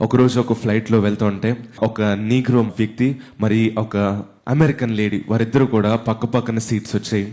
ఒకరోజు ఒక ఫ్లైట్లో వెళ్తుంటే ఒక నీగ్రో వ్యక్తి మరి ఒక అమెరికన్ లేడీ వారిద్దరు కూడా పక్క పక్కన సీట్స్ వచ్చాయి.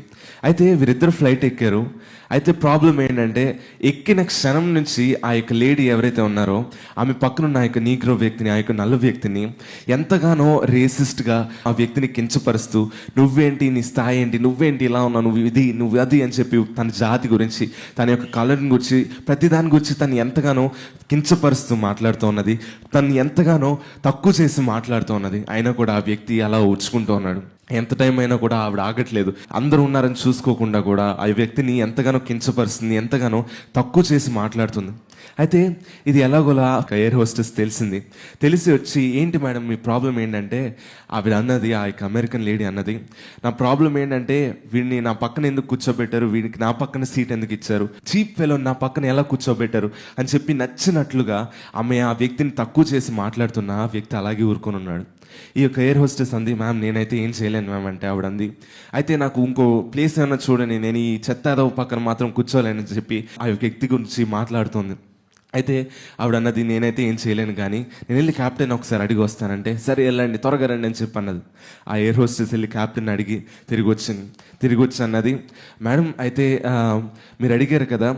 అయితే వీరిద్దరు ఫ్లైట్ ఎక్కారు. అయితే ప్రాబ్లం ఏంటంటే ఎక్కిన క్షణం నుంచి ఆ యొక్క లేడీ ఎవరైతే ఉన్నారో ఆమె పక్కనున్న ఆ యొక్క నీగ్రో వ్యక్తిని ఆ యొక్క నల్ల వ్యక్తిని ఎంతగానో రేసిస్ట్గా ఆ వ్యక్తిని కించపరుస్తూ నువ్వేంటి నీ స్థాయి ఏంటి? నువ్వేంటి ఇలా ఉన్నావు? నువ్వు ఇది నువ్వు అది అని చెప్పి తన జాతి గురించి తన యొక్క కలర్ని గురించి ప్రతిదాని గురించి తను ఎంతగానో కించపరుస్తూ మాట్లాడుతూ ఉన్నది. తను ఎంతగానో తక్కువ చేసి మాట్లాడుతూ ఉన్నది. అయినా కూడా ఆ వ్యక్తి అలా చూసుకుంటూ ఉన్నాడు. ఎంత టైం అయినా కూడా ఆవిడ ఆగట్లేదు. అందరూ ఉన్నారని చూసుకోకుండా కూడా ఆ వ్యక్తిని ఎంతగానో కించపరుస్తుంది ఎంతగానో తక్కువ చేసి మాట్లాడుతుంది. అయితే ఇది ఎలాగోలా ఒక ఎయిర్ హోస్టెస్ తెలిసింది. తెలిసి వచ్చి ఏంటి మేడం మీ ప్రాబ్లం ఏంటంటే ఆవిడ అన్నది ఆ యొక్క అమెరికన్ లేడీ అన్నది నా ప్రాబ్లం ఏంటంటే వీడిని నా పక్కన ఎందుకు కూర్చోబెట్టారు? వీడికి నా పక్కన సీట్ ఎందుకు ఇచ్చారు? చీప్ ఫెలో నా పక్కన ఎలా కూర్చోబెట్టారు? అని చెప్పి నచ్చినట్లుగా ఆమె ఆ వ్యక్తిని తక్కువ చేసి మాట్లాడుతున్న ఆ వ్యక్తి అలాగే ఊరుకొని ఉన్నాడు. ఈ యొక్క ఎయిర్ హోస్టెస్ అంది మ్యామ్ నేనైతే ఏం చేయలేను మ్యామ్ అంటే ఆవిడ అంది. అయితే నాకు ఇంకో ప్లేస్ ఏమైనా చూడండి నేను ఈ చెత్త పక్కన మాత్రం కూర్చోలేనని చెప్పి ఆ యొక్క వ్యక్తి గురించి మాట్లాడుతుంది. అయితే ఆవిడ అన్నది నేనైతే ఏం చేయలేను కానీ నేను వెళ్ళి క్యాప్టెన్ ఒకసారి అడిగి వస్తానంటే సరే వెళ్ళండి త్వరగా రండి అని చెప్పి అన్నది ఆ ఎయిర్ హోస్టెస్ వెళ్ళి క్యాప్టెన్ అడిగి తిరిగి వచ్చింది. తిరిగి వచ్చి అన్నది మేడం అయితే మీరు అడిగారు కదా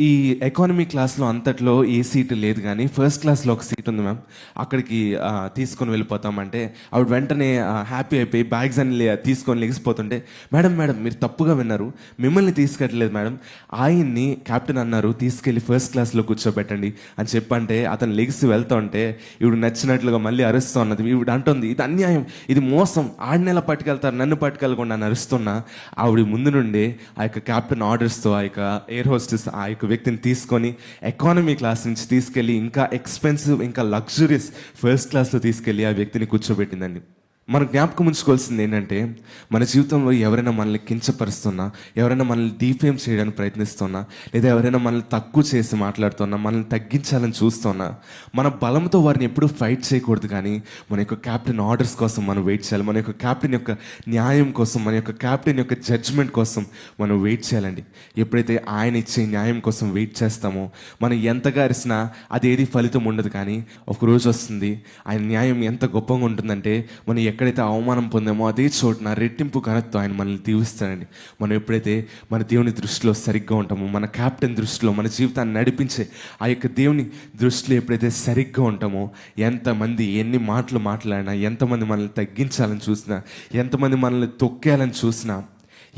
ఈ ఎకానమీ క్లాస్లో అంతట్లో ఏ సీట్ లేదు కానీ ఫస్ట్ క్లాస్లో ఒక సీట్ ఉంది మ్యామ్ అక్కడికి తీసుకొని వెళ్ళిపోతామంటే ఆవిడ వెంటనే హ్యాపీ అయిపోయి బ్యాగ్స్ అన్ని లే- తీసుకొని లెగిసిపోతుంటే మేడం మేడం మీరు తప్పుగా విన్నారు. మిమ్మల్ని తీసుకెట్టలేదు మేడం. ఆయన్ని కెప్టెన్ అన్నారు తీసుకెళ్ళి ఫస్ట్ క్లాస్లో కూర్చోబెట్టండి. అని చెప్పంటే అతను లెగిసి వెళ్తా ఉంటే ఇవిడు నచ్చినట్లుగా మళ్ళీ అరుస్తూ ఉన్నది. ఇవిడు అంటుంది ఇది అన్యాయం. ఇది మోసం. ఆడిని నెల పట్టుకెళ్తారు. నన్ను పట్టుకెళ్ళకుండా అని అరుస్తున్నా. ఆవిడ ముందు నుండి ఆ యొక్క కెప్టెన్ ఆర్డర్స్తో ఆ యొక్క ఎయిర్ హోస్టెస్ ఆ యొక్క వ్యక్తిని తీసుకొని ఎకానమీ క్లాస్ నుంచి తీసుకెళ్ళి ఇంకా ఎక్స్పెన్సివ్ ఇంకా లగ్జరీస్ ఫస్ట్ క్లాస్లో తీసుకెళ్ళి ఆ వ్యక్తిని కూర్చోబెట్టిందండి. మన జ్ఞాపకం ఉంచుకోవాల్సింది ఏంటంటే మన జీవితంలో ఎవరైనా మనల్ని కించపరుస్తున్నా ఎవరైనా మనల్ని డీఫేమ్ చేయడానికి ప్రయత్నిస్తున్నా లేదా ఎవరైనా మనల్ని తక్కువ చేసి మాట్లాడుతున్నా మనల్ని తగ్గించాలని చూస్తున్నా మన బలంతో వారిని ఎప్పుడూ ఫైట్ చేయకూడదు కానీ మన యొక్క క్యాప్టెన్ ఆర్డర్స్ కోసం మనం వెయిట్ చేయాలి మన యొక్క క్యాప్టెన్ యొక్క న్యాయం కోసం మన యొక్క క్యాప్టెన్ యొక్క జడ్జ్మెంట్ కోసం మనం వెయిట్ చేయాలండి. ఎప్పుడైతే ఆయన ఇచ్చే న్యాయం కోసం వెయిట్ చేస్తామో మనం ఎంతగా అరిసినా అదేది ఫలితం ఉండదు కానీ ఒక రోజు వస్తుంది ఆయన న్యాయం ఎంత గొప్పగా ఉంటుందంటే మనం ఎక్కడైతే అవమానం పొందామో అదే చోటున రెట్టింపు ఘనతతో ఆయన మనల్ని దీవిస్తాడండి. మనం ఎప్పుడైతే మన దేవుని దృష్టిలో సరిగ్గా ఉంటామో మన క్యాప్టెన్ దృష్టిలో మన జీవితాన్ని నడిపించే ఆ యొక్క దేవుని దృష్టిలో ఎప్పుడైతే సరిగ్గా ఉంటామో ఎంతమంది ఎన్ని మాటలు మాట్లాడినా ఎంతమంది మనల్ని తగ్గించాలని చూసినా ఎంతమంది మనల్ని తొక్కేయాలని చూసినా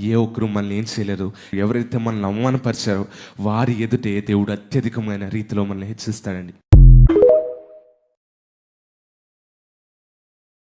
ఏ ఒక్కరు మనల్ని ఏం చేయలేరు ఎవరైతే మనల్ని అవమానపరిచారో వారి ఎదుటే దేవుడు అత్యధికమైన రీతిలో మనల్ని హెచ్చిస్తాడండి.